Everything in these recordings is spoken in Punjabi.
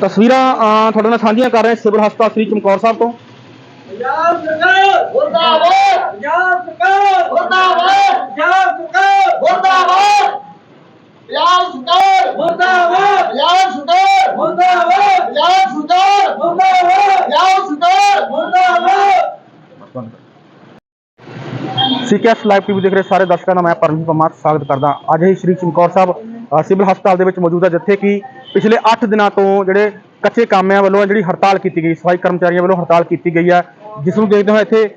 ਤਸਵੀਰਾਂ ਅਹ, ਤੁਹਾਡੇ ਨਾਲ ਸਾਂਝੀਆਂ ਕਰ ਰਹੇ ਹਾਂ ਸਿਵਲ ਹਸਪਤਾਲ ਸ੍ਰੀ ਚਮਕੌਰ ਸਾਹਿਬ ਤੋਂ। ਪੰਜਾਬ ਸਰਕਾਰ ਮੁਰਦਾਬਾਦ ਪੰਜਾਬ ਸਰਕਾਰ ਮੁਰਦਾਬਾਦ ਪੰਜਾਬ ਸਰਕਾਰ ਮੁਰਦਾਬਾਦ ਪੰਜਾਬ ਸਰਕਾਰ ਮੁਰਦਾਬਾਦ ਪੰਜਾਬ ਸਰਕਾਰ ਮੁਰਦਾਬਾਦ ਪੰਜਾਬ ਸਰਕਾਰ ਮੁਰਦਾਬਾਦ ਪੰਜਾਬ ਸਰਕਾਰ ਮੁਰਦਾਬਾਦ ਸੀਕੈਸ ਲਾਈਵ ਟੀਵੀ ਦੇਖ ਰਹੇ ਸਾਰੇ ਦਰਸ਼ਕਾਂ ਦਾ ਮੈਂ ਪਰਮਜੀਤ ਪਮਾਰ ਸਵਾਗਤ ਕਰਦਾ। ਅੱਜ ਹੀ ਸ੍ਰੀ ਚਮਕੌਰ ਸਾਹਿਬ ਅ, ਸਿਵਲ ਹਸਪਤਾਲ ਦੇ ਵਿੱਚ ਮੌਜੂਦ ਹੈ ਜਿੱਥੇ ਕਿ ਪਿਛਲੇ 8 ਦਿਨਾਂ ਤੋਂ ਜਿਹੜੇ ਕੱਚੇ ਕਾਮਿਆਂ ਵੱਲੋਂ ਜਿਹੜੀ ਹੜਤਾਲ ਕੀਤੀ ਗਈ, ਸਫ਼ਾਈ ਕਰਮਚਾਰੀਆਂ ਵੱਲੋਂ ਹੜਤਾਲ ਕੀਤੀ ਗਈ ਹੈ, ਜਿਸ ਨੂੰ ਦੇਖਦੇ ਹੋਏ ਇੱਥੇ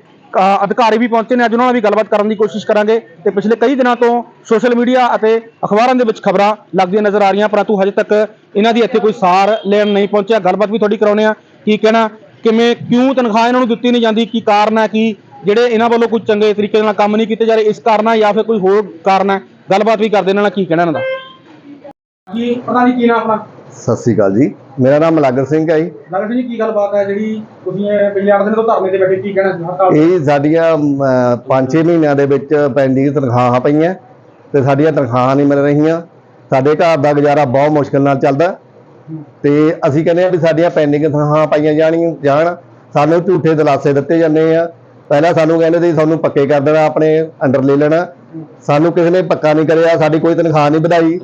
ਅਧਿਕਾਰੀ ਵੀ ਪਹੁੰਚੇ ਨੇ। ਅੱਜ ਉਹਨਾਂ ਨਾਲ ਵੀ ਗੱਲਬਾਤ ਕਰਨ ਦੀ ਕੋਸ਼ਿਸ਼ ਕਰਾਂਗੇ ਤੇ ਪਿਛਲੇ ਕਈ ਦਿਨਾਂ ਤੋਂ ਸੋਸ਼ਲ ਮੀਡੀਆ ਅਤੇ ਅਖਬਾਰਾਂ ਦੇ ਵਿੱਚ ਖਬਰਾਂ ਲੱਗਦੀਆਂ ਨਜ਼ਰ ਆ ਰਹੀਆਂ, ਪਰੰਤੂ ਹਜੇ ਤੱਕ ਇਹਨਾਂ ਦੀ ਇੱਥੇ ਕੋਈ ਸਾਰ ਲੈਣ ਨਹੀਂ ਪਹੁੰਚਿਆ। ਗੱਲਬਾਤ ਵੀ ਤੁਹਾਡੀ ਕਰਾਉਣੇ ਆ ਕੀ ਕਹਿਣਾ ਕਿਵੇਂ, ਕਿਉਂ ਤਨਖਾਹ ਇਹਨਾਂ ਨੂੰ ਦਿੱਤੀ ਨਹੀਂ ਜਾਂਦੀ, ਕੀ ਕਾਰਨ ਹੈ, ਕਿ ਜਿਹੜੇ ਇਹਨਾਂ ਵੱਲੋਂ ਕੋਈ ਚੰਗੇ ਤਰੀਕੇ ਨਾਲ ਕੰਮ ਨਹੀਂ ਕੀਤੇ ਜਾ ਰਹੇ, ਇਸ ਕਾਰਨ ਹੈ ਜਾਂ ਫਿਰ ਕੋਈ ਹੋਰ ਕਾਰਨ ਹੈ? ਗੱਲਬਾਤ ਵੀ ਕਰਦੇ ਇਹਨਾਂ ਨਾਲ ਕੀ ਕਹਿਣਾ ਇਹਨਾਂ ਦਾ? ਕੀ ਪਤਾ ਨਹੀਂ ਕੀ ਨਾਮ ਆਪਣਾ? ਸਤਿ ਸ੍ਰੀ ਅਕਾਲ ਜੀ। ਮੇਰਾ ਨਾਮ ਮਲਾਗਰ ਸਿੰਘ ਹੈ ਜੀ। ਲੱਗਦਾ ਜੀ ਕੀ ਗੱਲਬਾਤ ਹੈ ਜਿਹੜੀ ਤੁਸੀਂ ਪਿਛਲੇ 8 ਦਿਨ ਤੋਂ ਧਰਨੇ ਤੇ ਬੈਠੇ ਕੀ ਕਹਿਣਾ ਇਹ ਸਾਡੀਆਂ 5-6 ਮਹੀਨਿਆਂ ਦੇ ਵਿੱਚ ਪੈਂਡਿੰਗ ਤਨਖਾਹਾਂ ਪਈਆਂ ਤੇ ਸਾਡੀਆਂ ਤਨਖਾਹਾਂ ਨਹੀਂ ਮਿਲ ਰਹੀਆਂ। ਸਾਡੇ ਘਰ ਦਾ ਗੁਜ਼ਾਰਾ ਬਹੁਤ ਮੁਸ਼ਕਲ ਨਾਲ ਚੱਲਦਾ। ਤੇ ਅਸੀਂ ਕਹਿੰਦੇ ਆ ਵੀ ਸਾਡੀਆਂ ਪੈਂਡਿੰਗ ਤਨਖਾਹਾਂ ਪਾਈਆਂ ਜਾਣੀਆਂ ਜਾਣ। ਸਾਨੂੰ ਝੂਠੇ ਦਿਲਾਸੇ ਦਿੱਤੇ ਜਾਂਦੇ ਆ। ਪਹਿਲਾਂ ਸਾਨੂੰ ਕਹਿੰਦੇ ਸੀ ਤੁਹਾਨੂੰ ਪੱਕੇ ਕਰ ਦੇਣਾ ਆਪਣੇ ਅੰਡਰ ਲੈ ਲੈਣਾ। ਸਾਨੂੰ ਕਿਸੇ ਨੇ ਪੱਕਾ ਨਹੀਂ ਕਰਿਆ ਸਾਡੀ ਕੋਈ ਤਨਖਾਹ ਨਹੀਂ ਵਧਾਈ।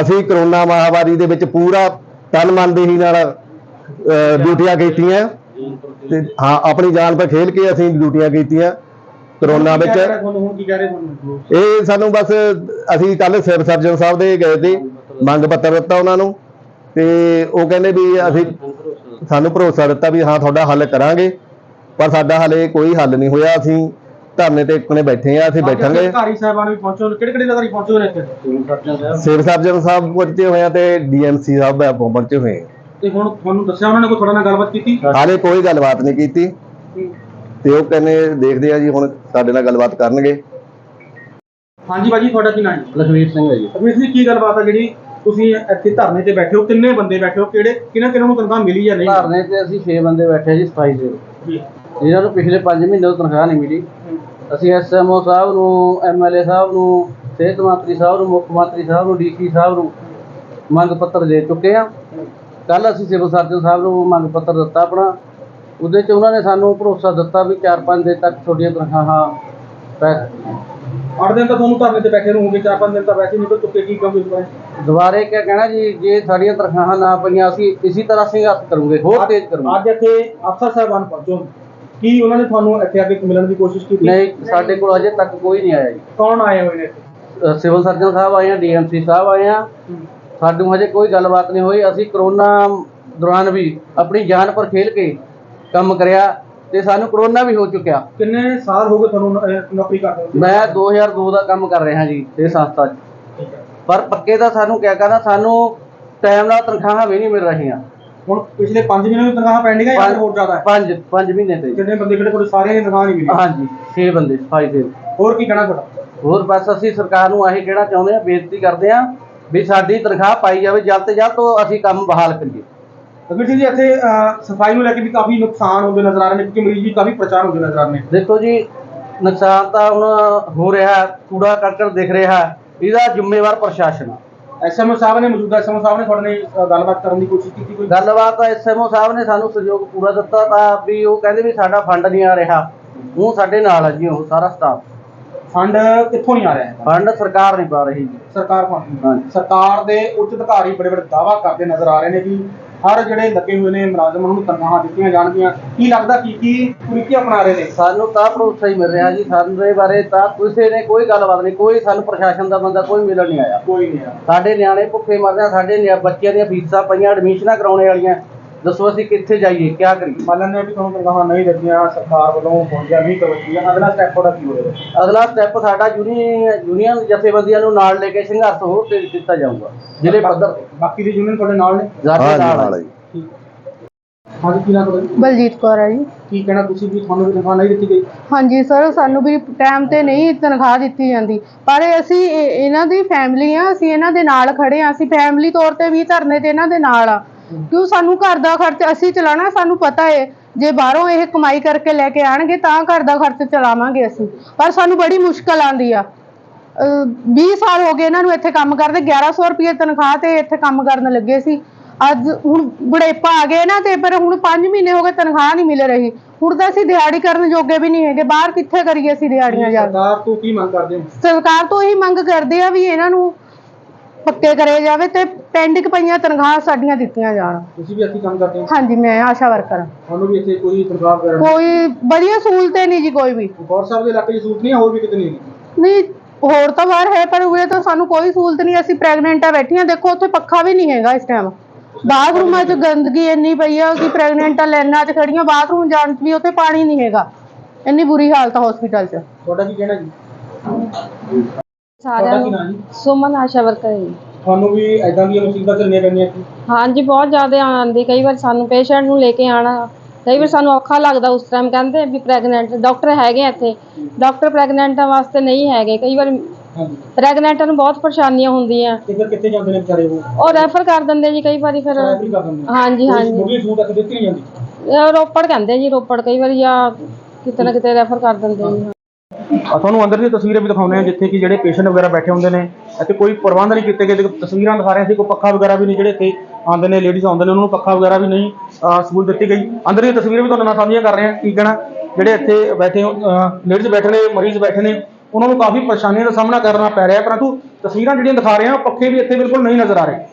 ਅਸੀਂ ਕਰੋਨਾ ਮਹਾਮਾਰੀ ਦੇ ਵਿੱਚ ਪੂਰਾ ਤਨ ਮਨ ਦੀ ਹੀ ਨਾਲ ਡਿਊਟੀਆਂ ਕੀਤੀਆਂ। ਤੇ ਹਾਂ ਆਪਣੀ ਜਾਨ 'ਤੇ ਖੇਲ ਕੇ ਅਸੀਂ ਡਿਊਟੀਆਂ ਕੀਤੀਆਂ ਕਰੋਨਾ ਵਿੱਚ। ਇਹ ਸਾਨੂੰ ਬਸ ਅਸੀਂ ਕੱਲ ਸਿਵਲ ਸਰਜਨ ਸਾਹਿਬ ਦੇ ਗਏ ਸੀ ਮੰਗ ਪੱਤਰ ਦਿੱਤਾ ਉਹਨਾਂ ਨੂੰ। ਤੇ ਉਹ ਕਹਿੰਦੇ ਵੀ ਅਸੀਂ ਸਾਨੂੰ ਭਰੋਸਾ ਦਿੱਤਾ ਵੀ ਹਾਂ ਤੁਹਾਡਾ ਹੱਲ ਕਰਾਂਗੇ ਪਰ ਸਾਡਾ ਹਲੇ ਕੋਈ ਹੱਲ ਨਹੀਂ ਹੋਇਆ। ਅਸੀਂ ਧਰਨੇ ਤੇ ਇੱਕਨੇ ਬੈਠੇ ਆ ਅਸੀਂ ਬੈਠਾਂਗੇ। ਅਧਿਕਾਰੀ ਸਾਹਿਬਾਨ ਵੀ ਪਹੁੰਚੋ ਕਿਹੜੇ ਕਿਹੜੇ ਅਧਿਕਾਰੀ ਪਹੁੰਚੇ ਨੇ ਇੱਥੇ? ਸਿਵਲ ਸਰਜਨ ਸਾਹਿਬ। ਪਹੁੰਚੇ ਹੋਏ ਆ ਤੇ ਡੀਐਮਸੀ ਸਾਹਿਬ ਪਹੁੰਚੇ ਹੋਏ ਆ। ਤੇ ਹੁਣ ਤੁਹਾਨੂੰ ਦੱਸਿਆ ਉਹਨਾਂ ਨੇ ਕੋਈ ਤੁਹਾਡੇ ਨਾਲ ਗੱਲਬਾਤ ਕੀਤੀ? ਹਾਲੇ ਕੋਈ ਗੱਲਬਾਤ ਨਹੀਂ ਕੀਤੀ। ਤੇ ਉਹ ਕਹਿੰਦੇ ਦੇਖਦੇ ਆ ਜੀ ਹੁਣ ਸਾਡੇ ਨਾਲ ਗੱਲਬਾਤ ਕਰਨਗੇ। ਹਾਂਜੀ ਬਾਜੀ ਤੁਹਾਡਾ ਕੀ ਨਾਮ ਹੈ ਲਖਵੀਰ ਸਿੰਘ ਹੈ ਜੀ। ਅਮੀਰ ਜੀ ਕੀ ਗੱਲਬਾਤ ਹੈ ਜਿਹੜੀ ਤੁਸੀਂ ਇੱਥੇ ਧਰਨੇ ਤੇ ਬੈਠੇ ਹੋ? ਕਿੰਨੇ ਬੰਦੇ ਬੈਠੇ ਹੋ? ਕਿਹੜੇ ਕਿਹਨਾਂ ਕਿਹਨਾਂ ਨੂੰ ਤਨਖਾਹ ਮਿਲੀ ਜਾਂ ਨਹੀਂ? ਧਰਨੇ ਤੇ ਅਸੀਂ 6 ਬੰਦੇ ਬੈਠੇ ਜੀ ਸਫ਼ਾਈ ਦੇ। ਜੀ। ਜਿਨ੍ਹਾਂ ਨੂੰ ਪਿਛਲੇ 5 ਮਹੀਨੇ ਤੋਂ ਤਨਖਾਹ ਨਹੀਂ ਮਿਲੀ। ਅਸੀਂ ਐਸਐਮਓ ਸਾਹਿਬ ਨੂੰ ਐਮਐਲਏ ਸਾਹਿਬ ਨੂੰ ਸਿਹਤ ਮੰਤਰੀ ਸਾਹਿਬ ਨੂੰ ਮੁੱਖ ਮੰਤਰੀ ਸਾਹਿਬ ਨੂੰ ਡੀਸੀ ਸਾਹਿਬ ਨੂੰ ਮੰਗ ਪੱਤਰ ਦੇ ਚੁੱਕੇ ਆ ਕੱਲ ਅਸੀਂ ਸਿਵਲ ਸਰਜਨ ਸਾਹਿਬ ਨੂੰ ਮੰਗ ਪੱਤਰ ਦਿੱਤਾ ਆਪਣਾ। ਉਹਦੇ ਚ ਉਹਨਾਂ ਨੇ ਸਾਨੂੰ ਭਰੋਸਾ ਦਿੱਤਾ ਵੀ 4-5 ਦਿਨ ਤੱਕ ਤੁਹਾਡੀਆਂ ਤਨਖਾਹਾਂ ਪੈ 8 ਦਿਨ ਤਾਂ ਤੁਹਾਨੂੰ ਧਰਨੇ ਤੇ ਬੈਠੇ ਗਏ 4-5 ਦਿਨ ਤਾਂ ਵੈਸੇ ਨਿਕਲ ਚੁੱਕੇ ਕੀ ਕਹੋਗੇ ਬਾਰੇ ਦੁਬਾਰੇ ਕਿਆ ਕਹਿਣਾ ਜੀ ਜੇ ਸਾਡੀਆਂ ਤਨਖਾਹਾਂ ਨਾ ਪਈਆਂ ਅਸੀਂ ਇਸੇ ਤਰ੍ਹਾਂ ਸੰਘਰਸ਼ ਕਰੂੰਗੇ ਹੋਰ ਤੇਜ਼ ਕਰੂੰਗੇ। ਅੱਜ ਇੱਥੇ ਅਫਸਰ ਸਾਹਿਬਾਨ ਪਹੁੰਚੋ। ਕੀ ਉਹਨਾਂ ਨੇ ਤੁਹਾਨੂੰ ਇੱਥੇ ਆ ਕੇ ਮਿਲਣ ਦੀ ਕੋਸ਼ਿਸ਼ ਕੀਤੀ? ਨਹੀਂ ਸਾਡੇ ਕੋਲ ਅਜੇ ਤੱਕ ਕੋਈ ਨਹੀਂ ਆਇਆ ਜੀ। ਕੌਣ ਆਏ ਹੋਏ ਨੇ ਅ, ਸਿਵਲ ਸਰਜਨ ਸਾਹਿਬ ਆਏ ਆ ਡੀਐਮਸੀ ਸਾਹਿਬ ਆਏ ਆ। ਸਾਨੂੰ ਹਜੇ ਕੋਈ ਗੱਲਬਾਤ ਨਹੀਂ ਹੋਈ। ਅਸੀਂ ਕਰੋਨਾ ਦੌਰਾਨ ਵੀ ਆਪਣੀ ਜਾਨ ਪਰ ਖੇਲ ਕੇ ਕੰਮ ਕਰਿਆ ਤੇ ਸਾਨੂੰ ਕਰੋਨਾ ਵੀ ਹੋ ਚੁੱਕਿਆ। ਕਿੰਨੇ ਸਾਲ ਹੋ ਗਏ ਤੁਹਾਨੂੰ ਨ- ਅਹ ਨੌਕਰੀ ਕਰਦੇ ਹੋ? ਮੈਂ 2002 ਦਾ ਕੰਮ ਕਰ ਰਿਹਾ ਜੀ ਇਹ ਸੰਸਥਾ 'ਚ। ਠੀਕ ਹੈ। ਪਰ ਪੱਕੇ ਤਾਂ ਸਾਨੂੰ ਕਿਆ ਕਹਿੰਦਾ ਸਾਨੂੰ ਟਾਈਮ ਨਾਲ ਤਨਖਾਹਾਂ ਵੀ ਨਹੀਂ ਮਿਲ ਰਹੀਆਂ। ਹੁਣ ਪਿਛਲੇ 5 ਮਹੀਨੇ ਦੀ ਤਨਖਾਹ ਪੈਂਡਿੰਗ ਹੈ ਜਾਂ ਹੋਰ ਜ਼ਿਆਦਾ ਹੈ? ਪੰਜ ਪੰਜ ਮਹੀਨੇ ਤੇ ਕਿੰਨੇ ਬੰਦੇ ਕਿਹੜੇ ਕੋਲ ਸਾਰਿਆਂ ਦੀ ਤਨਖਾਹ ਨਹੀਂ ਮਿਲੀ? ਹਾਂਜੀ 6 ਬੰਦੇ ਸਫ਼ਾਈ ਦੇ। ਹੋਰ ਕੀ ਕਹਿਣਾ ਤੁਹਾਡਾ? ਹੋਰ ਬਸ ਅਸੀਂ ਸਰਕਾਰ ਨੂੰ ਆਹੀ ਕਹਿਣਾ ਚਾਹੁੰਦੇ ਆ ਬੇਨਤੀ ਕਰਦੇ ਆ ਵੀ ਸਾਡੀ ਤਨਖਾਹ ਪਾਈ ਜਾਵੇ ਜਲਦ ਤੋਂ ਜਲਦ ਤੋਂ ਅਸੀਂ ਕੰਮ ਬਹਾਲ ਕਰੀਏ। ਅਗਰ ਜੀ ਇੱਥੇ ਸਫ਼ਾਈ ਨੂੰ ਲੈ ਕੇ ਵੀ ਕਾਫੀ ਨੁਕਸਾਨ ਹੁੰਦੇ ਨਜ਼ਰ ਆ ਰਹੇ ਨੇ ਕਿਉਂਕਿ ਮਰੀਜ਼ ਵੀ ਕਾਫੀ ਪਰੇਸ਼ਾਨ ਹੁੰਦੇ ਨਜ਼ਰ ਆ ਰਹੇ ਨੇ। ਦੇਖੋ ਜੀ ਨੁਕਸਾਨ ਤਾਂ ਹੁਣ ਹੋ ਰਿਹਾ ਕੂੜਾ ਕਰਕਟ ਦਿਖ ਰਿਹਾ ਇਹਦਾ ਜ਼ਿੰਮੇਵਾਰ ਪ੍ਰਸ਼ਾਸਨ ਆ। ਐਸਐਮਓ ਸਾਹਿਬ ਨੇ ਮੌਜੂਦਾ ਐਸਐਮਓ ਸਾਹਿਬ ਨੇ ਤੁਹਾਡੇ ਨਾਲ ਗੱਲਬਾਤ ਕਰਨ ਦੀ ਕੋਸ਼ਿਸ਼ ਕੀਤੀ ਕੋਈ? ਗੱਲਬਾਤ ਤਾਂ ਐਸਐਮਓ ਸਾਹਿਬ ਨੇ ਸਾਨੂੰ ਸਹਿਯੋਗ ਪੂਰਾ ਦਿੱਤਾ ਤਾਂ ਵੀ ਉਹ ਕਹਿੰਦੇ ਵੀ ਸਾਡਾ ਫੰਡ ਨਹੀਂ ਆ ਰਿਹਾ। ਉਹ ਸਾਡੇ ਨਾਲ ਆ ਜੀ ਉਹ ਸਾਰਾ ਸਟਾਫ ਫੰਡ ਕਿੱਥੋਂ ਨਹੀਂ ਆ ਰਿਹਾ? ਫੰਡ ਸਰਕਾਰ ਨਹੀਂ ਪਾ ਰਹੀ ਜੀ। ਸਰਕਾਰ ਫੰਡ ਹਾਂਜੀ। ਸਰਕਾਰ ਦੇ ਉੱਚ ਅਧਿਕਾਰੀ ਬੜੇ ਬੜੇ ਦਾਅਵਾ ਕਰਦੇ ਨਜ਼ਰ ਆ ਰਹੇ ਨੇ ਕਿ ਹਰ ਜਿਹੜੇ ਲੱਗੇ ਹੋਏ ਨੇ ਮੁਲਾਜ਼ਮ ਉਹਨਾਂ ਨੂੰ ਤਨਖਾਹਾਂ ਦਿੱਤੀਆਂ ਜਾਣਗੀਆਂ। ਕੀ ਲੱਗਦਾ ਕੀ ਕੀ ਕੁਰੀਤੀ ਅਪਣਾ ਰਹੇ ਨੇ? ਸਾਨੂੰ ਤਾਂ ਭਰੋਸਾ ਹੀ ਮਿਲ ਰਿਹਾ ਜੀ। ਸਾਨੂੰ ਦੇ ਬਾਰੇ ਤਾਂ ਕਿਸੇ ਨੇ ਕੋਈ ਗੱਲਬਾਤ ਨਹੀਂ ਕੋਈ ਸਾਨੂੰ ਪ੍ਰਸ਼ਾਸਨ ਦਾ ਬੰਦਾ ਕੋਈ ਮਿਲਣ ਨਹੀਂ ਆਇਆ। ਕੋਈ ਨਹੀਂ ਆ ਸਾਡੇ ਨਿਆਣੇ ਭੁੱਖੇ ਮਰ ਰਹੇ ਆ, ਸਾਡੇ ਨਿਆ- ਬੱਚਿਆਂ ਦੀਆਂ ਫੀਸਾਂ ਪਈਆਂ ਐਡਮਿਸ਼ਨਾਂ ਕਰਾਉਣੇ ਵਾਲੀਆਂ। ਦੱਸੋ ਅਸੀਂ ਕਿੱਥੇ ਜਾਈਏ ਕੀ ਕਰੀਏ? ਮੰਨ ਲੈਂਦੇ ਹਾਂ ਵੀ ਤੁਹਾਨੂੰ ਤਨਖਾਹਾਂ ਨਹੀਂ ਦਿੱਤੀਆਂ ਸਰਕਾਰ ਵੱਲੋਂ ਪਹੁੰਚਿਆ ਨਹੀਂ ਕਰਵਾਈ ਅਗਲਾ ਸਟੈਪ ਤੁਹਾਡਾ ਕੀ ਹੋਵੇਗਾ ਅਗਲਾ ਸਟੈਪ ਸਾਡਾ ਯੂਨੀਅਨ ਯੂਨੀਅਨ ਜਥੇਬੰਦੀਆਂ ਨੂੰ ਨਾਲ ਲੈ ਕੇ ਸੰਘਰਸ਼ ਹੋਰ ਤੇਜ਼ ਕੀਤਾ ਜਾਊਗਾ ਜ਼ਿਲ੍ਹੇ ਪੱਧਰ ਤੇ। ਬਾਕੀ ਦੀ ਯੂਨੀਅਨ ਤੁਹਾਡੇ ਨਾਲ ਨੇ? ਸਾਡੇ ਹਾਂ ਜੀ ਨਾਲ ਨਾਲ ਆ। ਹੈ ਜੀ। ਹਾਂਜੀ ਕੀ ਨਾ ਤੁਹਾਡਾ ਬਲਜੀਤ ਕੌਰ ਹੈ ਜੀ। ਕੀ ਕਹਿਣਾ ਤੁਸੀਂ ਵੀ ਤੁਹਾਨੂੰ ਵੀ ਤਨਖਾਹ ਨਹੀਂ ਦਿੱਤੀ ਗਈ? ਹਾਂਜੀ ਸਰ ਸਾਨੂੰ ਵੀ ਟਾਈਮ ਤੇ ਨਹੀਂ ਤਨਖਾਹ ਦਿੱਤੀ ਜਾਂਦੀ। ਪਰ ਅਸੀਂ ਇਹ- ਇਹਨਾਂ ਦੀ ਫੈਮਿਲੀ ਆ ਅਸੀਂ ਇਹਨਾਂ ਦੇ ਨਾਲ ਖੜੇ ਆ। ਅਸੀਂ ਫੈਮਿਲੀ ਤੌਰ ਤੇ ਵੀ ਧਰਨੇ ਤੇ ਇਹਨਾਂ ਦੇ ਨਾਲ ਆ। ਕਿਉਂ ਸਾਨੂੰ ਘਰ ਦਾ ਖਰਚ ਅਸੀਂ ਚਲਾਣਾ ਸਾਨੂੰ ਪਤਾ ਹੈ ਜੇ ਬਾਹਰੋਂ ਇਹ ਕਮਾਈ ਕਰਕੇ ਲੈ ਕੇ ਆਣਗੇ ਤਾਂ ਘਰ ਦਾ ਖਰਚ ਚਲਾਵਾਂਗੇ ਅਸੀਂ। ਪਰ ਸਾਨੂੰ ਬੜੀ ਮੁਸ਼ਕਲ ਆਂਦੀ ਆ। ਅਹ 20 ਸਾਲ ਹੋ ਗਏ ਇਹਨਾਂ ਨੂੰ ਇੱਥੇ ਕੰਮ ਕਰਦੇ 1100 ਰੁਪਏ ਤਨਖਾਹ ਤੇ ਇੱਥੇ ਕੰਮ ਕਰਨ ਲੱਗੇ ਸੀ। ਅੱਜ ਹੁਣ ਬੁਢੇਪਾ ਆ ਗਏ ਨਾ ਤੇ ਪਰ ਹੁਣ 5 ਮਹੀਨੇ ਹੋ ਗਏ ਤਨਖਾਹ ਨਹੀਂ ਮਿਲ ਰਹੀ। ਹੁਣ ਤਾਂ ਅਸੀਂ ਦਿਹਾੜੀ ਕਰਨ ਜੋਗੇ ਵੀ ਨਹੀਂ ਹੈਗੇ ਬਾਹਰ ਕਿੱਥੇ ਕਰੀਏ ਅਸੀਂ ਦਿਹਾੜੀਆਂ ਜਾ ਸਰਕਾਰ ਤੋਂ ਕੀ ਮੰਗ ਕਰਦੇ ਹੋ? ਸਰਕਾਰ ਤੋਂ ਇਹੀ ਮੰਗ ਕਰਦੇ ਆ ਵੀ ਇਹਨਾਂ ਨੂੰ ਪੱਕੇ ਕਰੇ ਜਾਵੇ ਤੇ ਪੈਂਡਿੰਗ ਪਈਆਂ ਤਨਖਾਹ ਸਾਡੀਆਂ ਦਿੱਤੀਆਂ ਜਾਣ। ਤੁਸੀਂ ਵੀ ਇੱਥੇ ਕੰਮ ਕਰਦੇ ਹੋ? ਹਾਂਜੀ ਮੈਂ ਆਸ਼ਾ ਵਰਕਰ ਹਾਂ। ਤੁਹਾਨੂੰ ਵੀ ਇੱਥੇ ਕੋਈ ਤਨਖਾਹ ਵਗੈਰਾ ਕੋਈ ਵਧੀਆ ਸਹੂਲਤ ਨਹੀਂ ਜੀ ਕੋਈ ਵੀ। ਗੌਰ ਸਾਹਿਬ ਦੇ ਇਲਾਕੇ 'ਚ ਸਹੂਲਤ ਨਹੀਂ ਹੈ, ਹੋਰ ਵੀ ਕਿਤੇ ਨਹੀਂ? ਹੈਗੀ ਨਹੀਂ ਹੋਰ ਤਾਂ ਬਾਹਰ ਹੈ ਪਰ ਉਰੇ ਤਾਂ ਸਾਨੂੰ ਕੋਈ ਸਹੂਲਤ ਨਹੀਂ ਅਸੀਂ ਪ੍ਰੈਗਨੈਂਟ ਆ ਬੈਠੀਆਂ ਦੇਖੋ ਉੱਥੇ ਪੱਖਾ ਵੀ ਨਹੀਂ ਹੈਗਾ ਇਸ ਟਾਈਮ ਬਾਥਰੂਮਾਂ 'ਚ ਗੰਦਗੀ ਇੰਨੀ ਪਈ ਆ ਕਿ ਪ੍ਰੈਗਨੈਂਟ ਆ ਲਾਈਨਾਂ 'ਚ ਖੜੀਆਂ ਬਾਥਰੂਮ ਜਾਣ 'ਚ ਵੀ ਉੱਥੇ ਪਾਣੀ ਨਹੀਂ ਹੈਗਾ। ਇੰਨੀ ਬੁਰੀ ਹਾਲਤ ਆ ਹਸਪੀਟਲ 'ਚ। ਤੁਹਾਡਾ ਕੀ ਕਹਿਣਾ ਜੀ? ਸਾਰਿਆਂ ਤੁਹਾਡਾ ਕੀ ਨਾਂ। ਨੂੰ ਜੀ? ਸੁਮਨ ਆਸ਼ਾ ਵਰਕਰ ਹੈ ਜੀ। ਤੁਹਾਨੂੰ ਵੀ ਐਦਾਂ ਦੀਆਂ ਮੁਸੀਬਤਾਂ ਝੱਲਣੀਆਂ ਪੈਂਦੀਆਂ ਕੀ ਹਾਂਜੀ ਬਹੁਤ ਜ਼ਿਆਦਾ ਆਉਂਦੀ। ਕਈ ਵਾਰ ਸਾਨੂੰ ਪੇਸ਼ੈਂਟ ਨੂੰ ਲੈ ਕੇ ਆਣਾ ਕਈ ਵਾਰ ਸਾਨੂੰ ਔਖਾ ਲੱਗਦਾ ਉਸ ਟਾਈਮ ਕਹਿੰਦੇ ਵੀ ਪ੍ਰੈਗਨੈਂਟ ਡਾਕਟਰ ਹੈਗੇ ਆ ਇੱਥੇ। ਡਾਕਟਰ ਪ੍ਰੈਗਨੈਂਟਾਂ ਵਾਸਤੇ ਨਹੀਂ ਹੈਗੇ। ਕਈ ਵਾਰ ਹਾਂਜੀ। ਪ੍ਰੈਗਨੈਂਟਾਂ ਨੂੰ ਬਹੁਤ ਪਰੇਸ਼ਾਨੀਆਂ ਹੁੰਦੀਆਂ। ਤੇ ਫਿਰ ਕਿੱਥੇ ਜਾਂਦੇ ਨੇ ਵਿਚਾਰੇ ਉਹ? ਉਹ ਰੈਫਰ ਕਰ ਦਿੰਦੇ ਜੀ ਕਈ ਵਾਰੀ ਫਿਰ। ਰੈਫਰ ਕਰ ਦਿੰਦੇ ਨੇ। ਹਾਂਜੀ ਹਾਂਜੀ। ਮੁੱਢਲੀ ਸਹੂਲਤ ਇੱਥੇ ਦਿੱਤੀ ਨਹੀਂ ਜਾਂਦੀ? ਰੋਪੜ ਕਹਿੰਦੇ ਜੀ ਰੋਪੜ। ਕਈ ਵਾਰੀ ਜਾਂ ਕਿਤੇ ਨਾ ਕਿਤੇ ਰੈਫਰ ਕਰ ਦਿੰਦੇ ਜੀ ਆ ਤੁਹਾਨੂੰ ਅੰਦਰ ਦੀ ਤਸਵੀਰਾਂ ਵੀ ਦਿਖਾਉਂਦੇ ਆ ਜਿੱਥੇ ਕਿ ਜਿਹੜੇ ਪੇਸ਼ੈਂਟ ਵਗੈਰਾ ਬੈਠੇ ਹੁੰਦੇ ਨੇ ਇੱਥੇ ਕੋਈ ਪ੍ਰਬੰਧ ਨਹੀਂ ਕੀਤੇ ਗਏ। ਦੇਖੋ ਤਸਵੀਰਾਂ ਦਿਖਾ ਰਹੇ ਸੀ ਕੋਈ ਪੱਖਾ ਵਗੈਰਾ ਵੀ ਨਹੀਂ ਜਿਹੜੇ ਇੱਥੇ ਆਉਂਦੇ ਨੇ ਲੇਡੀਜ਼ ਆਉਂਦੇ ਨੇ ਉਹਨਾਂ ਨੂੰ ਪੱਖਾ ਵਗੈਰਾ ਵੀ ਨਹੀਂ ਸਹੂਲਤ ਦਿੱਤੀ ਗਈ। ਅੰਦਰ ਦੀਆਂ ਤਸਵੀਰਾਂ ਵੀ ਤੁਹਾਨੂੰ ਨਾਲ ਸਾਂਝੀਆਂ ਕਰ ਰਹੇ ਹਾਂ ਕੀ ਕਹਿਣਾ ਜਿਹੜੇ ਇੱਥੇ ਬੈਠੇ ਲੇਡੀਜ਼ ਬੈਠੇ ਨੇ ਮਰੀਜ਼ ਬੈਠੇ ਨੇ ਉਹਨਾਂ ਨੂੰ ਕਾਫੀ ਪਰੇਸ਼ਾਨੀਆਂ ਦਾ ਸਾਹਮਣਾ ਕਰਨਾ ਪੈ ਰਿਹਾ ਪਰੰਤੂ ਤਸਵੀਰਾਂ ਜਿਹੜੀਆਂ ਦਿਖਾ ਰਹੇ ਹਾਂ ਉਹ ਪੱਖੇ ਵੀ ਇੱਥੇ ਬਿਲਕੁਲ ਨਹੀਂ ਨਜ਼ਰ ਆ ਰਹੇ।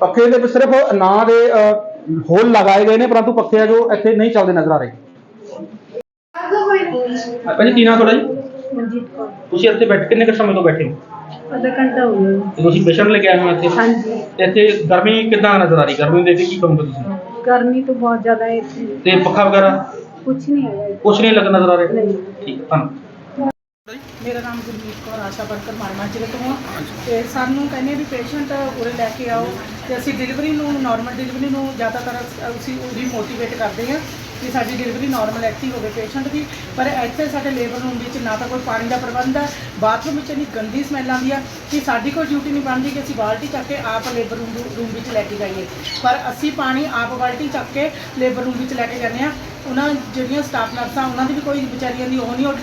ਪੱਖੇ ਦੇ ਵਿੱਚ ਸਿਰਫ ਨਾਂ ਦੇ ਅਹ, ਹੋਲ ਲਗਾਏ ਗਏ ਨੇ ਪਰੰਤੂ ਪੱਖੇ ਆ ਜੋ ਇੱਥੇ ਨਹੀਂ ਚੱਲਦੇ ਨਜ਼ਰ ਆ ਰਹੇ। ਭਾਜੀ ਕੀ ਨਾਮ ਤੁਹਾਡਾ ਜੀ? ਮਨਜੀਤ ਕੌਰ। ਤੁਸੀਂ ਇੱਥੇ ਬੈਠ ਕਿੰਨੇ ਕੁ ਸਮੇਂ ਤੋਂ ਬੈਠੇ ਹੋ? ਅੱਧਾ ਘੰਟਾ ਹੋ ਗਿਆ। ਤੇ ਤੁਸੀਂ ਪੇਸ਼ੈਂਟ ਲੈ ਕੇ ਆਏ ਹੋ ਇੱਥੇ ਹਾਂਜੀ। ਤੇ ਇੱਥੇ ਗਰਮੀ ਕਿੱਦਾਂ ਨਜ਼ਰ ਆ ਰਹੀ? ਗਰਮੀ ਨੂੰ ਦੇਖ ਕੇ ਕੀ ਕਹੋਗੇ ਤੁਸੀਂ? ਗਰਮੀ ਤਾਂ ਬਹੁਤ ਜ਼ਿਆਦਾ ਹੈ ਇੱਥੇ ਤੇ ਪੱਖਾ ਵਗੈਰਾ? ਕੁਝ ਨਹੀਂ ਹੈਗਾ ਕੁਛ ਨਹੀਂ ਲੱਗ ਨਜ਼ਰ ਆ ਰਿਹਾ? ਨਹੀਂ। ਠੀਕ ਹੈ ਧੰਨਵਾਦ। ਮੇਰਾ ਨਾਮ ਗੁਰਮੀਤ ਕੌਰ ਆਸ਼ਾ ਵਰਕਰ ਮਾਰਮਾ ਜ਼ਿਲ੍ਹੇ ਤੋਂ ਹਾਂ। ਤੇ ਸਾਨੂੰ ਕਹਿੰਦੇ ਵੀ ਪੇਸ਼ੈਂਟ ਉਰੇ ਲੈ ਕੇ ਆਓ। ਤੇ ਅਸੀਂ ਡਿਲੀਵਰੀ ਨੂੰ ਨਾਰਮਲ ਡਿਲੀਵਰੀ ਨੂੰ ਜ਼ਿਆਦਾਤਰ ਅਸ- ਅਸੀਂ ਉਹੀ ਮੋਟੀਵੇਟ ਕਰਦੇ ਹਾਂ। ਕਿ ਸਾਡੀ ਡਿਲੀਵਰੀ ਨਾਰਮਲ ਐਕਟਿਵ ਹੋਵੇ ਪੇਸ਼ੈਂਟ ਦੀ ਪਰ ਇੱਥੇ ਸਾਡੇ ਲੇਬਰ ਰੂਮ ਵਿੱਚ ਨਾ ਤਾਂ ਕੋਈ ਪਾਣੀ ਦਾ ਪ੍ਰਬੰਧ ਹੈ ਬਾਥਰੂਮ ਵਿੱਚ ਇੰਨੀ ਗੰਦੀ ਸਮੈਲ ਆਉਂਦੀ ਆ ਕਿ ਸਾਡੀ ਕੋਈ ਡਿਊਟੀ ਨਹੀਂ ਬਣਦੀ ਕਿ ਅਸੀਂ ਬਾਲਟੀ ਚੱਕ ਕੇ ਆਪ ਲੇਬਰ ਰੂਮ ਰੂਮ ਵਿੱਚ ਲੈ ਕੇ ਜਾਈਏ। ਪਰ ਅਸੀਂ ਪਾਣੀ ਆਪ ਬਾਲਟੀ ਚੱਕ ਕੇ ਲੇਬਰ ਰੂਮ ਵਿੱਚ ਲੈ ਕੇ ਜਾਂਦੇ ਆ ਉਹਨਾਂ ਜਿਹੜੀਆਂ ਸਟਾਫ ਨਰਸਾਂ ਉਹਨਾਂ ਦੀ ਵੀ ਕੋਈ ਵਿਚਾਰੀਆਂ ਦੀ ਉਹ ਨਹੀਂ ਉਹ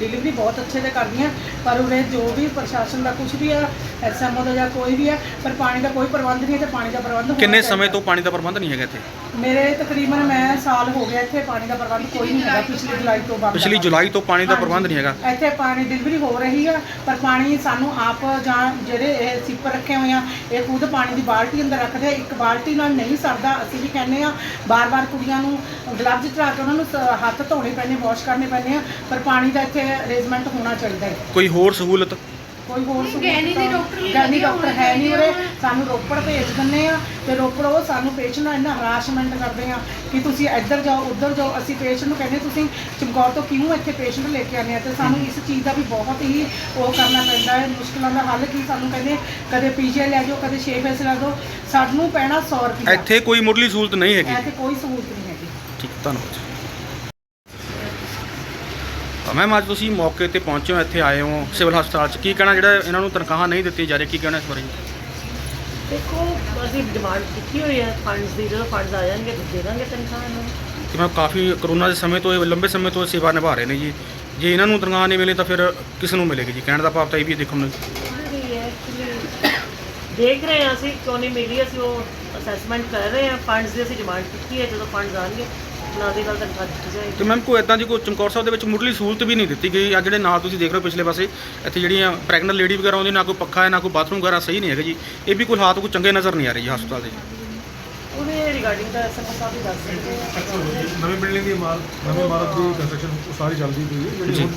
ਡਿਲੀਵਰੀ ਬਹੁਤ ਅੱਛੇ ਤੇ ਕਰਦੀਆਂ। ਪਰ ਉਰੇ ਜੋ ਵੀ ਪ੍ਰਸ਼ਾਸਨ ਦਾ ਕੁਝ ਵੀ ਆ ਐਸਐਮਓ ਦਾ ਜਾਂ ਕੋਈ ਵੀ ਆ ਪਰ ਪਾਣੀ ਦਾ ਕੋਈ ਪ੍ਰਬੰਧ ਨਹੀਂ ਹੈ ਤੇ ਪਾਣੀ ਦਾ ਪ੍ਰਬੰਧ ਕਿੰਨੇ। ਸਮੇਂ ਤੋਂ ਪਾਣੀ ਦਾ ਪ੍ਰਬੰਧ ਨਹੀਂ ਹੈਗਾ ਇੱਥੇ? ਮੇਰੇ ਤਕਰੀਬਨ ਮੈਂ ਸਾਲ ਹੋ ਗਿਆ ਇੱਥੇ ਪਾਣੀ ਦਾ ਪ੍ਰਬੰਧ ਕੋਈ ਨਹੀਂ ਹੈਗਾ ਪਿਛਲੀ ਜੁਲਾਈ ਤੋਂ ਬੰਦ ਪਿਛਲੀ। ਜੁਲਾਈ ਤੋਂ ਪਾਣੀ ਦਾ। ਪ੍ਰਬੰਧ ਨਹੀਂ ਹੈਗਾ ਇੱਥੇ ਪਾਣੀ ਡਿਲੀਵਰੀ ਹੋ ਰਹੀ ਆ ਪਰ ਪਾਣੀ ਸਾਨੂੰ ਆਪ ਜਾਂ ਜਿਹੜੇ ਇਹ ਸੀਪਰ ਰੱਖੇ ਹੋਏ ਆ ਇਹ ਖੁਦ ਪਾਣੀ ਦੀ ਬਾਲਟੀ ਅੰਦਰ ਰੱਖਦੇ ਆ ਇੱਕ ਬਾਲਟੀ ਨਾਲ ਨਹੀਂ ਸਰਦਾ ਅਸੀਂ ਵੀ ਕਹਿੰਦੇ ਆ ਬਾਰ-ਬਾਰ ਕੁੜੀਆਂ ਨੂੰ ਗਲਵਜ਼ ਚੜਾ ਕੇ ਉਹਨਾਂ ਨੂੰ ਸ- ਹੱਥ ਧੋਣੇ ਪੈਣੇ ਵਾਸ਼ ਕਰਨੇ ਪੈਣੇ ਆ ਪਰ ਪਾਣੀ ਦਾ ਇੱਥੇ ਅਰੇਂਜਮੈਂਟ ਹੋਣਾ ਚਾਹੀਦਾ ਹੈ ਕੋਈ ਹੋਰ ਸਹੂਲਤ ਕੋਈ ਹੋਰ ਗੈਨੀ ਦੀ ਡਾਕਟਰ ਗੈਨੀ ਡਾਕਟਰ ਹੈ ਨਹੀਂ ਉਰੇ। ਸਾਨੂੰ ਰੋਪੜ ਭੇਜ ਦਿੰਦੇ ਆ ਤੇ ਰੋਪੜ ਉਹ ਸਾਨੂੰ ਪੇਸ਼ੈਂਟ ਨਾਲ ਇੰਨਾ ਹਰਾਸਮੈਂਟ ਕਰਦੇ ਆ ਕਿ ਤੁਸੀਂ ਇੱਧਰ ਜਾਓ ਉੱਧਰ ਜਾਓ। ਅਸੀਂ ਪੇਸ਼ੈਂਟ ਨੂੰ ਕਹਿੰਦੇ ਤੁਸੀਂ ਚਮਕੌਰ ਤੋਂ ਕਿਉਂ ਇੱਥੇ ਪੇਸ਼ੈਂਟ ਲੈ ਕੇ ਆਉਂਦੇ ਆ? ਤੇ ਸਾਨੂੰ ਇਸ ਚੀਜ਼ ਦਾ ਵੀ ਬਹੁਤ ਹੀ ਉਹ ਕਰਨਾ ਪੈਂਦਾ ਹੈ ਮੁਸ਼ਕਲਾਂ ਦਾ ਹੱਲ ਕੀ ਸਾਨੂੰ ਕਹਿੰਦੇ ਕਦੇ ਪੀਜੇ ਲੈ ਜਾਓ ਕਦੇ ਛੇ ਫੇਸ ਲੈ ਜਾਓ। ਸਾਨੂੰ ਪੈਣਾ 100 ਰੁਪਏ ਇੱਥੇ ਕੋਈ ਮੁੱਢਲੀ ਸਹੂਲਤ ਨਹੀਂ ਹੈਗੀ। ਇੱਥੇ ਕੋਈ ਸਹੂਲਤ ਨਹੀਂ ਹੈਗੀ। ਠੀਕ ਧੰਨਵਾਦ ਮੈਮ ਅੱਜ ਤੁਸੀਂ ਮੌਕੇ ਤੇ ਪਹੁੰਚੇ ਹੋ ਇੱਥੇ ਆਏ ਹੋ ਸਿਵਲ ਹਸਪਤਾਲ 'ਚ। ਕੀ ਕਹਿਣਾ ਜਿਹੜਾ ਇਹਨਾਂ ਨੂੰ ਤਨਖਾਹਾਂ ਨਹੀਂ ਦਿੱਤੀ ਜਾ ਰਹੀ ਕੀ ਕਹਿਣਾ ਇਸ ਬਾਰੇ? ਦੇਖੋ ਅਸੀਂ ਡਿਮਾਂਡ ਕੀਤੀ ਹੋਈ ਹੈ ਫੰਡਸ ਦੀ ਜਦੋਂ ਫੰਡਸ ਆ ਜਾਣਗੇ ਤਾਂ ਦੇ ਦਾਂਗੇ ਤਨਖਾਹ ਨੂੰ। ਕਿ ਮੈਂ ਕਾਫੀ ਕਰੋਨਾ ਦੇ ਸਮੇਂ ਤੋਂ ਇਹ ਲੰਬੇ ਸਮੇਂ ਤੋਂ ਸੇਵਾ ਨਿਭਾ ਰਹੇ ਨੇ ਜੀ। ਜੇ ਇਹਨਾਂ ਨੂੰ ਤਨਖਾਹ ਨਹੀਂ ਮਿਲੇ ਤਾਂ ਫਿਰ ਕਿਸ ਨੂੰ ਮਿਲੇਗੀ ਜੀ? ਕਹਿਣ ਦਾ ਭਾਵ ਤਾਂ ਇਹ ਵੀ ਹੈ ਦੇਖੋ ਨੂੰ। ਦੇਖ ਰਹੇ ਹਾਂ ਅਸੀਂ ਕਿਉਂ ਨਹੀਂ ਮਿਲੀ ਅਸੀਂ ਉਹ ਅਸੈਸਮੈਂਟ ਕਰ ਰਹੇ ਹਾਂ ਫੰਡਸ ਦੀ ਅਸੀਂ ਡਿਮਾਂਡ ਕੀਤੀ ਹੈ ਜਦੋਂ ਫੰਡਸ ਆਣਗੇ ਨਾਲ ਦੀ ਨਾਲ ਤਨਖਾਹ ਦਿੱਤੀ ਜਾਏਗੀ ਤੇ ਮੈਮ ਕੋਈ ਇਦਾਂ ਦੀ ਕੋਈ ਚਮਕੌਰ ਸਾਹਿਬ ਦੇ ਵਿੱਚ ਮੁੱਢਲੀ ਸਹੂਲਤ ਵੀ ਨਹੀਂ ਦਿੱਤੀ ਗਈ। ਆ ਜਿਹੜੇ ਨਾਲ ਤੁਸੀਂ ਦੇਖ ਰਹੇ ਹੋ ਪਿਛਲੇ ਪਾਸੇ ਇੱਥੇ ਜਿਹੜੀਆਂ ਪ੍ਰੈਗਨੈਂਟ ਲੇਡੀ ਵਗੈਰਾ ਆਉਂਦੀ ਨਾ ਕੋਈ ਪੱਖਾ ਹੈ ਨਾ ਕੋਈ ਬਾਥਰੂਮ ਵਗੈਰਾ ਸਹੀ ਨਹੀਂ ਹੈਗਾ ਜੀ। ਇਹ ਵੀ ਕੋਈ ਹਾਲਾਤ ਕੋਈ ਚੰਗੇ ਨਜ਼ਰ ਨਹੀਂ ਆ ਰਹੇ ਜੀ ਹਸਪਤਾਲ ਦੇ। ਉਹਦੇ ਰਿਗਾਰਡਿੰਗ ਤਾਂ ਐਸਐਮਓ ਸਾਹਿਬ ਹੀ ਦੱਸ ਸਕਦੇ ਹੈ ਨਵੀਂ ਬਿਲਡਿੰਗ ਦੀ ਇਮਾਰਤ ਨਵੀਂ ਇਮਾਰਤ ਦੀ ਕੰਸਟਰਕਸ਼ਨ ਸਾਰੀ ਚੱਲਦੀ ਪਈ ਹੈ। ਜਿਹੜੀ ਹੁਣ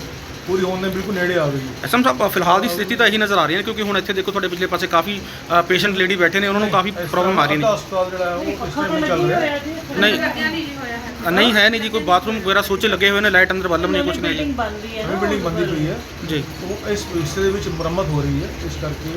ਪੂਰੀ ਹੋਣ ਦੇ ਬਿਲਕੁਲ ਨੇੜੇ ਆ ਗਈ ਐਸਐਮ ਸਾਹਿਬ ਫਿਲਹਾਲ ਦੀ ਸਥਿਤੀ ਤਾਂ ਇਹੀ ਨਜ਼ਰ ਆ ਰਹੀ ਹੈ ਕਿਉਂਕਿ ਹੁਣ ਇੱਥੇ ਦੇਖੋ ਤੁਹਾਡੇ ਪਿਛਲੇ ਪਾਸੇ ਕਾਫੀ ਪੇਸ਼ੈਂਟ ਲੇਡੀ ਬੈਠੇ ਨੇ ਉਹਨਾਂ ਨੂੰ ਕਾਫੀ ਇਸ ਪ੍ਰੋਬਲਮ ਆ ਰਹੀ ਅੱਧਾ ਨੇ। ਹਸਪਤਾਲ ਜਿਹੜਾ ਹੈ ਉਹ ਇਸ ਟਾਈਮ ਨਹੀਂ ਚੱਲ ਰਿਹਾ ਨਹੀਂ। ਅ, ਨਹੀਂ ਹੈ ਨਹੀਂ ਜੀ ਕੋਈ ਬਾਥਰੂਮ ਵਗੈਰਾ ਸੋਚੇ ਲੱਗੇ ਹੋਏ ਨੇ ਲਾਈਟ ਅੰਦਰ ਬੱਲਬ ਨਹੀਂ ਕੁਝ ਨਹੀਂ ਜੀ। ਬਿਲਡਿੰਗ ਬਣ ਰਹੀ ਹੈ ਨਵੀਂ ਬਿਲਡਿੰਗ ਬੰਦੀ ਪਈ ਹੈ। ਜੀ। ਉਹ ਇਸ ਹਿੱਸੇ ਦੇ ਵਿੱਚ ਮੁਰੰਮਤ ਹੋ ਰਹੀ ਹੈ ਇਸ ਕਰਕੇ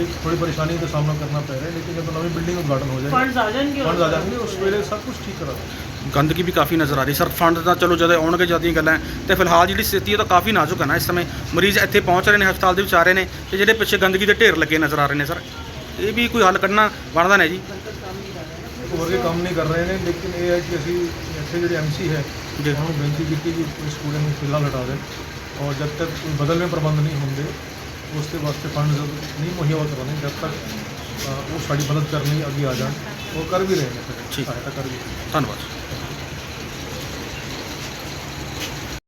ਇੱਕ ਥੋੜੀ ਪਰੇਸ਼ਾਨੀ ਦਾ ਸਾਹਮਣਾ ਕਰਨਾ ਪੈ ਰਿਹਾ ਹੈ ਲੇਕਿਨ ਜਦੋਂ ਨਵੀਂ ਬਿਲਡਿੰਗ ਉਦਘਾਟਨ ਹੋ ਫੰਡਸ ਜਾਏਗਾ ਆ ਜਾਣਗੇ ਫੰਡ ਆ ਜਾਣਗੇ ਉਸ ਵੇਲੇ। ਸਭ ਕੁਝ ਠੀਕ ਕਰਾ ਦਾਂਗੇ ਗੰਦਗੀ ਵੀ ਕਾਫੀ ਨਜ਼ਰ ਆ ਰਹੀ ਸਰ ਫੰਡ ਤਾਂ ਚਲੋ ਜਦੋਂ ਆਉਣਗੇ ਜਦੀਆਂ ਗੱਲਾਂ ਹੈ। ਤੇ ਫਿਲਹਾਲ ਜਿਹੜੀ ਸਥਿਤੀ ਹੈ ਤਾਂ ਕਾਫੀ ਨਾਜ਼ੁਕ ਹੈ ਨਾ ਇਸ ਸਮੇਂ। ਮਰੀਜ਼ ਇੱਥੇ ਪਹੁੰਚ ਰਹੇ ਨੇ ਹਸਪਤਾਲ ਦੇ ਵਿੱਚ ਆ ਰਹੇ ਨੇ ਤੇ ਜਿਹੜੇ ਪਿੱਛੇ ਗੰਦਗੀ ਦੇ ਢੇਰ ਲੱਗੇ ਨਜ਼ਰ ਆ ਰਹੇ ਨੇ ਸਰ। ਇਹ ਵੀ ਕੋਈ ਹੱਲ ਕੱਢਣਾ ਬਣਦਾ ਨਹੀਂ ਜੀ। ਹੋਰ ਇਹ ਕੰਮ ਨਹੀਂ ਕਰ ਰਹੇ ਨੇ ਲੇਕਿਨ ਇਹ ਹੈ ਕਿ ਅਸੀਂ ਇੱਥੇ ਜਿਹੜੇ ਐਮਸੀ ਹੈ ਜੀ। ਉਹਨਾਂ ਨੂੰ ਬੇਨਤੀ ਕੀਤੀ ਕਿ ਇਸ ਕੂੜੇ ਨੂੰ ਫਿਲਹਾਲ ਹਟਾ ਦੇਣ ਔਰ ਜਦ ਤੱਕ ਕੋਈ ਬਦਲਵੇਂ ਪ੍ਰਬੰਧ ਨਹੀਂ ਹੁੰਦੇ ਉਸ ਦੇ ਵਾਸਤੇ ਫੰਡ ਨਹੀਂ ਮੁਹੱਈਆ ਕਰਵਾਉਣੇ ਜਦ ਤੱਕ ਅ, ਉਹ ਸਾਡੀ ਮਦਦ ਕਰਨ ਲਈ ਅੱਗੇ ਆ ਜਾਣ ਉਹ ਕਰ ਵੀ ਰਹੇ ਨੇ ਫਿਰ। ਸਹਾਇਤਾ ਕਰ ਵੀ ਰਹੇ ਨੇ ਧੰਨਵਾਦ